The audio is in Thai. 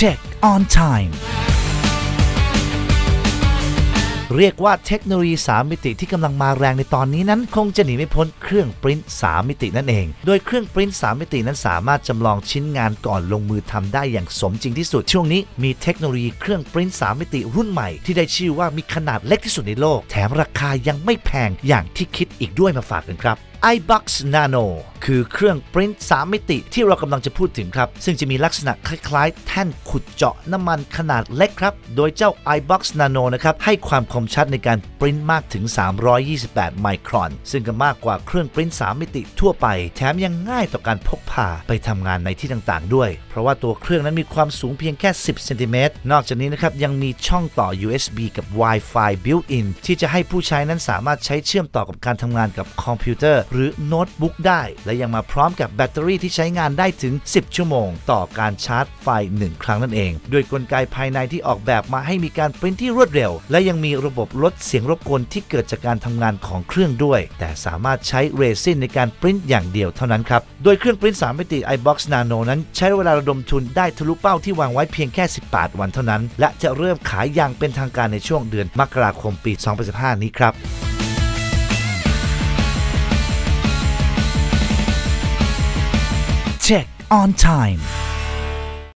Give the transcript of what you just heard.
Check on time เรียกว่าเทคโนโลยี 3 มิติที่กำลังมาแรงในตอนนี้นั้น คงจะหนีไม่พ้นเครื่องปริ้น 3 มิตินั่นเอง โดยเครื่องปริ้น 3 มิตินั้นสามารถจำลองชิ้นงานก่อนลงมือทำได้อย่างสมจริงที่สุด ช่วงนี้มีเทคโนโลยีเครื่องปริ้น 3 มิติรุ่นใหม่ที่ได้ชื่อว่ามีขนาดเล็กที่สุดในโลก แถมราคายังไม่แพงอย่างที่คิดอีกด้วยมาฝากกันครับ iBox Nano คือเครื่องปริ้น3มิติที่เรากำลังจะพูดถึงครับ ซึ่งจะมีลักษณะคล้ายๆ แท่นขุดเจาะน้ำมันขนาดเล็กครับ โดยเจ้า iBox Nano นะครับ ให้ความคมชัดในการปริ้นมากถึง 328 ไมครอน ซึ่งก็มากกว่าเครื่องปริ้น3มิติทั่วไป แถมยังง่ายต่อการพกพาไปทำงานในที่ต่างๆ ด้วย เพราะว่าตัวเครื่องนั้นมีความสูงเพียงแค่ 10 เซนติเมตร นอกจากนี้นะครับยังมีช่องต่อ USB กับ Wi-Fi built-in ที่จะให้ผู้ใช้นั้นสามารถใช้เชื่อมต่อกับการทำงานกับคอมพิวเตอร์หรือโน้ตบุ๊กได้ และยังมาพร้อมกับแบตเตอรี่ที่ใช้งานได้ถึง 10 ชั่วโมง ต่อการชาร์จไฟ 1 ครั้งนั่นเอง ด้วยกลไกภายในที่ออกแบบมาให้มีการปริ้นที่รวดเร็ว และยังมีระบบลดเสียงรบกวนที่เกิดจากการทำงานของเครื่องด้วย แต่สามารถใช้เรซินในการปริ้นอย่างเดียวเท่านั้นครับ โดยเครื่องปริ้น3มิติ iBox Nano นั้น ใช้เวลาระดมทุนได้ทะลุเป้าที่วางไว้เพียงแค่ 18 วันเท่านั้น และจะเริ่มขายอย่างเป็นทางการในช่วงเดือนมกราคมปี 2015 นี้ครับ Check on time